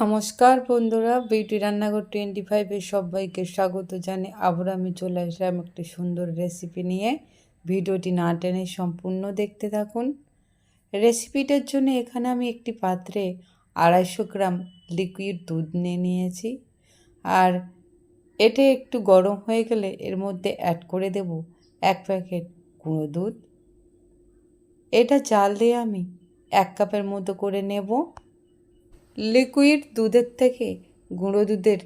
নমস্কার বন্ধুরা, বিউটি রান্নাঘর টোয়েন্টি ফাইভের সবাইকে স্বাগত জানি আবার আমি চলে আসলাম একটি সুন্দর রেসিপি নিয়ে। ভিডিওটি না টেনে সম্পূর্ণ দেখতে থাকুন। রেসিপিটার জন্য এখানে আমি একটি পাত্রে আড়াইশো গ্রাম লিকুইড দুধ নিয়ে নিয়েছি। আর এটা একটু গরম হয়ে গেলে এর মধ্যে অ্যাড করে দেব এক প্যাকেট গুঁড়ো দুধ। এটা চাল দিয়ে আমি এক কাপের মতো করে নেব। লিকুইড দুধের থেকে গুঁড়ো দুধের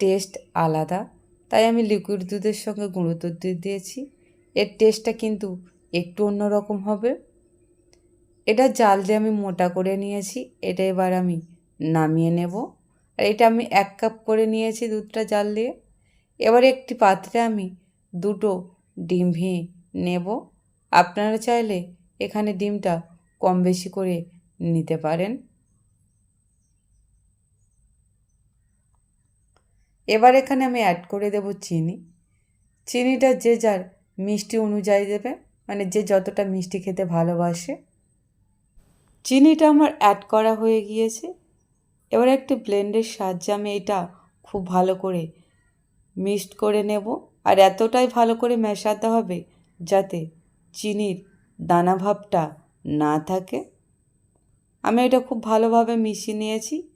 টেস্ট আলাদা। তাই আমি লিকুইড দুধের সঙ্গে গুঁড়ো দুধ দিয়ে দিয়েছি। এর টেস্টটা কিন্তু একটু অন্যরকম হবে। এটা জাল দিয়ে আমি মোটা করে নিয়েছি। এটা এবার আমি নামিয়ে নেব। আর এটা আমি এক কাপ করে নিয়েছি দুধটা জাল দিয়ে। এবার একটি পাত্রে আমি দুটো ডিম ভেঙে নেব। আপনারা চাইলে এখানে ডিমটা কম বেশি করে নিতে পারেন। এবার এখানে আমি অ্যাড করে দেব চিনি। চিনিটা যে যার মিষ্টি অনুযায়ী দেবে মানে যে যতটা মিষ্টি খেতে ভালোবাসে। চিনিটা আমার অ্যাড করা হয়ে গিয়েছে। এবার একটি ব্লেন্ডের সাহায্যে আমি এটা খুব ভালো করে মিক্সড করে নেব। আর এতটাই ভালো করে মেশাতে হবে যাতে চিনির দানা ভাবটা না থাকে। আমি এটা খুব ভালোভাবে মিশিয়ে নিয়েছি।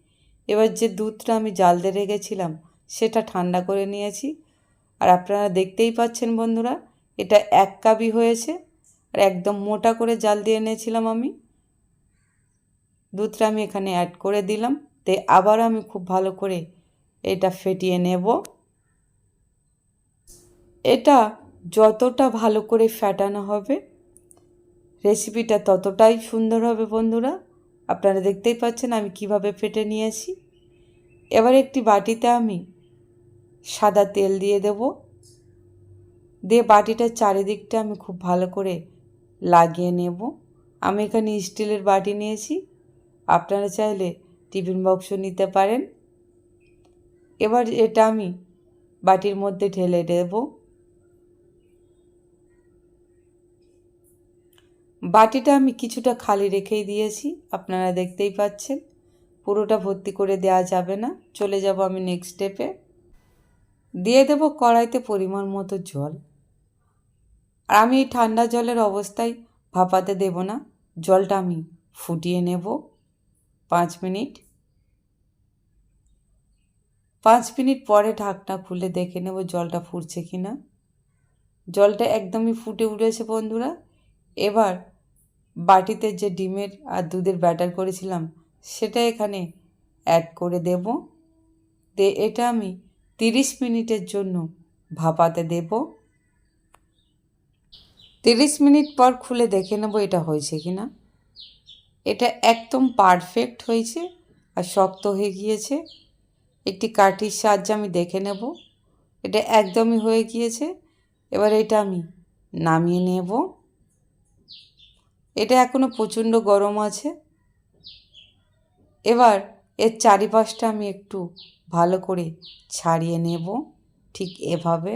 এবার যে দুধটা আমি জাল দিয়ে রেখেছিলাম সেটা ঠান্ডা করে নিয়েছি। আর আপনারা দেখতেই পাচ্ছেন বন্ধুরা, এটা এক কাবি হয়েছে। আর একদম মোটা করে জাল দিয়ে এনেছিলাম আমি। দুধটা আমি এখানে অ্যাড করে দিলাম। তে আবার আমি খুব ভালো করে এটা ফেটিয়ে নেব। এটা যতটা ভালো করে ফ্যাটানো হবে রেসিপিটা ততটাই সুন্দর হবে বন্ধুরা। আপনারা দেখতেই পাচ্ছেন আমি কীভাবে ফেটে নিয়েছি। এবার একটি বাটিতে আমি সাদা তেল দিয়ে দেব। দিয়ে বাটিটার চারিদিকটা আমি খুব ভালো করে লাগিয়ে নেব। আমি এখানে স্টিলের বাটি নিয়েছি। আপনারা চাইলে টিফিন বক্স নিতে পারেন। এবার এটা আমি বাটির মধ্যে ঢেলে দেব। বাটিটা আমি কিছুটা খালি রেখেই দিয়েছি, আপনারা দেখতেই পাচ্ছেন। পুরোটা ভর্তি করে দেওয়া যাবে না। চলে যাব আমি নেক্সট স্টেপে দিয়ে দেব কড়াইতে পরিমাণ মতো জল। আর আমি এই ঠান্ডা জলের অবস্থায় ভাপাতে দেব না। জলটা আমি ফুটিয়ে নেব পাঁচ মিনিট। পাঁচ মিনিট পরে ঢাকনা খুলে দেখে নেব জলটা ফুটছে কি না জলটা একদমই ফুটে উঠেছে বন্ধুরা। এবার বাটিতে যে ডিমের আর দুধের ব্যাটার করেছিলাম, সেটা এখানে অ্যাড করে দেব। দে, এটা আমি তিরিশ মিনিটের জন্য ভাপাতে দেব। তিরিশ মিনিট পর খুলে দেখে নেব এটা হয়েছে কি না। এটা একদম পারফেক্ট হয়েছে আর শক্ত হয়ে গিয়েছে। একটি কাঠির সাহায্যে আমি দেখে নেব। এটা একদমই হয়ে গিয়েছে। এবার এটা আমি নামিয়ে নেব। এটা এখনও প্রচণ্ড গরম আছে। এবার এর চারিপাশটা আমি একটু ভালো করে ছাড়িয়ে নেব। ঠিক এভাবে।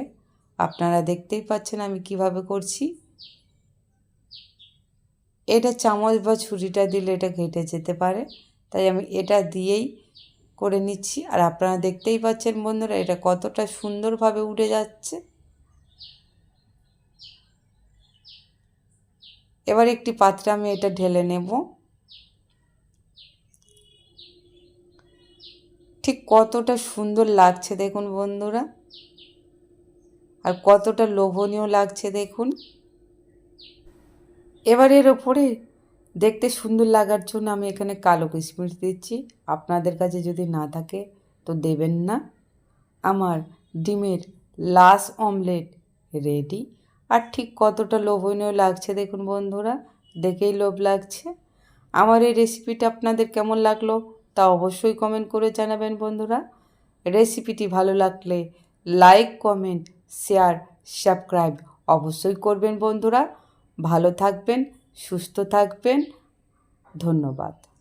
আপনারা দেখতেই পাচ্ছেন আমি কীভাবে করছি। এটা চামচ বা ছুরিটা দিলে এটা ঘেটে যেতে পারে। তাই আমি এটা দিয়েই করে নিচ্ছি। আর আপনারা দেখতেই পাচ্ছেন বন্ধুরা, এটা কতটা সুন্দরভাবে উঠে যাচ্ছে। এবার একটি পাত্রে আমি এটা ঢেলে নেব। ঠিক কতটা সুন্দর লাগছে দেখুন বন্ধুরা। আর কতটা লোভনীয় লাগছে দেখুন। এবার এর ওপরে দেখতে সুন্দর লাগার জন্য আমি এখানে কালো কিশমিশ দিচ্ছি। আপনাদের কাছে যদি না থাকে তো দেবেন না। আমার ডিমের লাস অমলেট রেডি। আর ঠিক কতটা লোভনীয় লাগছে দেখুন বন্ধুরা, দেখেই লোভ লাগছে। আমার এই রেসিপিটা আপনাদের কেমন লাগল? তা অবশ্যই কমেন্ট করে জানাবেন বন্ধুরা। রেসিপিটি ভালো লাগলে লাইক কমেন্ট শেয়ার সাবস্ক্রাইব অবশ্যই করবেন বন্ধুরা। ভালো থাকবেন, সুস্থ থাকবেন। ধন্যবাদ।